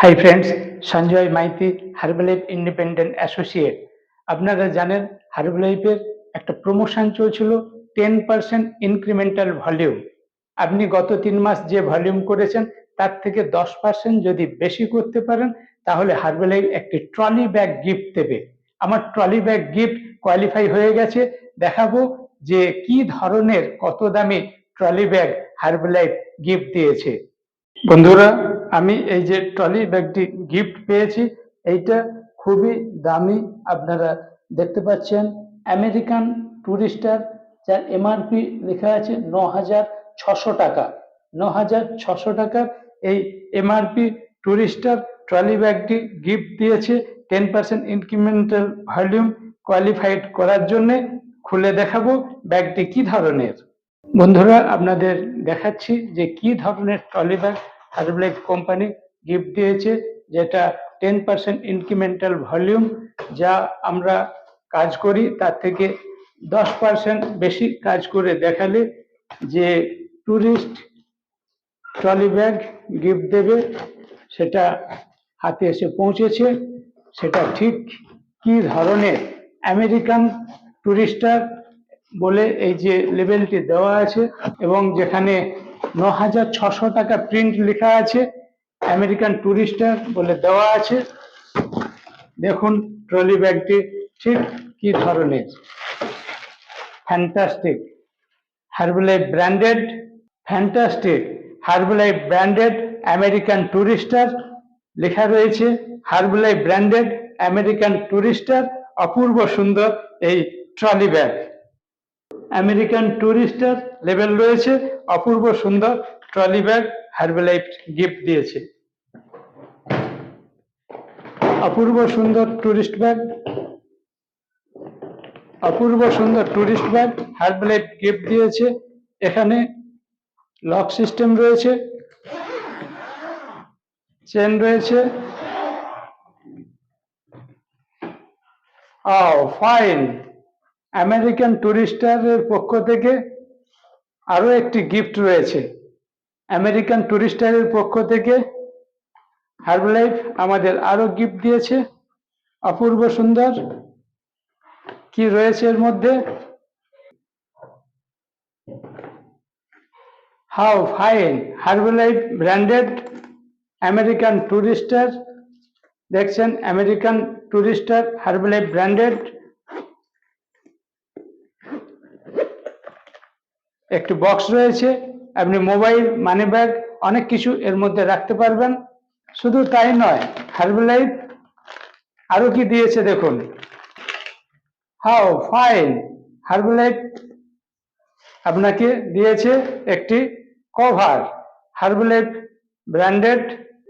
Hi friends Sanjay Maiti Herbalife independent associate আপনারা জানেন হার্বালাইফের একটা প্রমোশন চলছিল টেন পার্সেন্ট ইনক্রিমেন্টাল ভলিউম আপনি গত তিন মাস যে ভলিউম করেছেন, তার থেকে দশ পার্সেন্ট যদি বেশি করতে পারেন, তাহলে হার্বালাইফ একটি ট্রলি ব্যাগ গিফট দেবে। আমার ট্রলি ব্যাগ গিফট কোয়ালিফাই হয়ে গেছে। দেখাবো যে কি ধরনের, কত দামি ট্রলি ব্যাগ হার্বালাইফ গিফট দিয়েছে। বন্ধুরা আমি এই যে ট্রলি ব্যাগটি গিফট পেয়েছি, এইটা খুবই দামি আপনারা দেখতে পাচ্ছেন। আমেরিকান টুরিস্টার যার এমআরপি লেখা আছে ন হাজার ছশো টাকা। ন হাজার ছশো টাকার এই এমআরপি টুরিস্টার ট্রলি ব্যাগটি গিফট দিয়েছে ten percent incremental volume qualified করার জন্যে। খুলে দেখাবো ব্যাগটি কি ধরনের। বন্ধুরা, আপনাদের দেখাচ্ছি যে কি ধরনের trolley bag Herbalife company gift দিয়েছে, যেটা টেন পার্সেন্ট ইনক্রিমেন্টাল ভলিউম যা আমরা কাজ করি, তার থেকে দশ পার্সেন্ট বেশি কাজ করে দেখালে যে ট্যুরিস্ট ট্রলি ব্যাগ গিফট দেবে, সেটা হাতে এসে পৌঁছেছে। সেটা ঠিক কি ধরনের? আমেরিকান টুরিস্টার বলে এই যে লেভেলটি দেওয়া আছে এবং যেখানে ন হাজার ছশো টাকা প্রিন্ট লেখা আছে আমেরিকান টুরিস্টার বলে দেওয়া আছে। দেখুন ট্রলি ব্যাগটি ঠিক কি ধরনের। Fantastic Herbalife branded fantastic Herbalife branded American Tourister লেখা রয়েছে। হার্বলাইফ ব্র্যান্ডেড আমেরিকান টুরিস্টার অপূর্ব সুন্দর এই trolley bag American Tourister level রয়েছে। অপূর্ব সুন্দর ট্রলি ব্যাগ হার্বালাইফ গিফট দিয়েছে। অপূর্ব সুন্দর টুরিস্ট ব্যাগ, অপূর্ব সুন্দর টুরিস্ট ব্যাগ হার্বালাইফ গিফট দিয়েছে। এখানে লক সিস্টেম রয়েছে, চেন রয়েছে। ও ফাইন। আমেরিকান ট্যুরিস্টারের পক্ষ থেকে আরও একটি গিফট রয়েছে। আমেরিকান ট্যুরিস্টারের পক্ষ থেকে হার্বলাইফ আমাদের আরও গিফট দিয়েছে। অপূর্ব সুন্দর। কি রয়েছে এর মধ্যে? How fine. Herbalife branded American Tourister দেখছেন, আমেরিকান ট্যুরিস্টার হার্বলাইফ ব্র্যান্ডেড। একটি বক্স রয়েছে, আপনি মোবাইল মানি ব্যাগ অনেক কিছু এর মধ্যে রাখতে পারবেন। শুধু তাই নয় হার্বালাইফ আরও কি দিয়েছে দেখুন। হাও ফাইন হার্বালাইফ আপনাকে দিয়েছে একটি cover Herbalife branded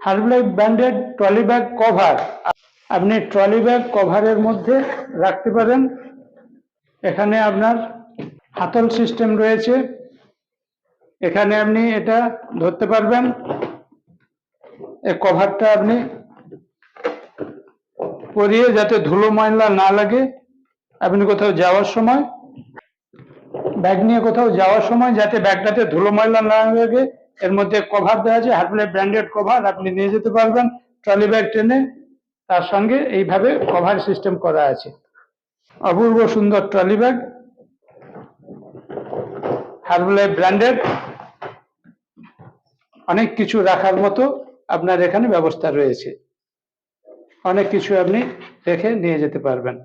Herbalife branded trolley bag cover আপনি ট্রলি ব্যাগ কভারের মধ্যে রাখতে পারেন। এখানে আপনার হাতল সিস্টেম রয়েছে। এখানে আপনি এটা ধরতে পারবেন। এই কভারটা আপনি পরিয়ে যাতে ধুলো ময়লা না লাগে, আপনি কোথাও যাওয়ার সময়, ব্যাগ নিয়ে কোথাও যাওয়ার সময় যাতে ব্যাগটাতে ধুলো ময়লা না লাগে, এর মধ্যে কভার দেওয়া আছে হার্বলে ব্র্যান্ডেড কভার আপনি নিয়ে যেতে পারবেন ট্রলি ব্যাগ টেনে। তার সঙ্গে এইভাবে কভার সিস্টেম করা আছে। অপূর্ব সুন্দর ট্রলি ব্যাগ হার্বলাইফ ব্র্যান্ডেড অনেক কিছু রাখার মতো আপনার এখানে ব্যবস্থা রয়েছে। অনেক কিছু আপনি রেখে নিয়ে যেতে পারবেন।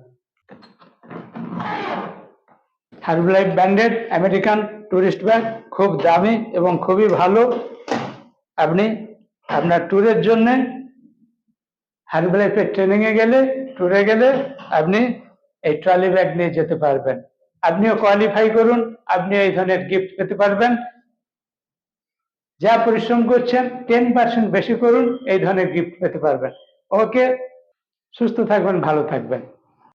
Herbalife branded American tourist bag খুব দামি এবং খুবই ভালো। আপনি আপনার ট্যুরের জন্য হার্বলাইফের ট্রেনিং এ গেলে, ট্যুরে গেলে আপনি এই ট্রলি ব্যাগ নিয়ে যেতে পারবেন। আপনিও কোয়ালিফাই করুন, আপনি এই ধরনের গিফট পেতে পারবেন। যা পরিশ্রম করছেন টেন পার্সেন্ট বেশি করুন, এই ধরনের গিফট পেতে পারবেন। ওকে সুস্থ থাকবেন, ভালো থাকবেন।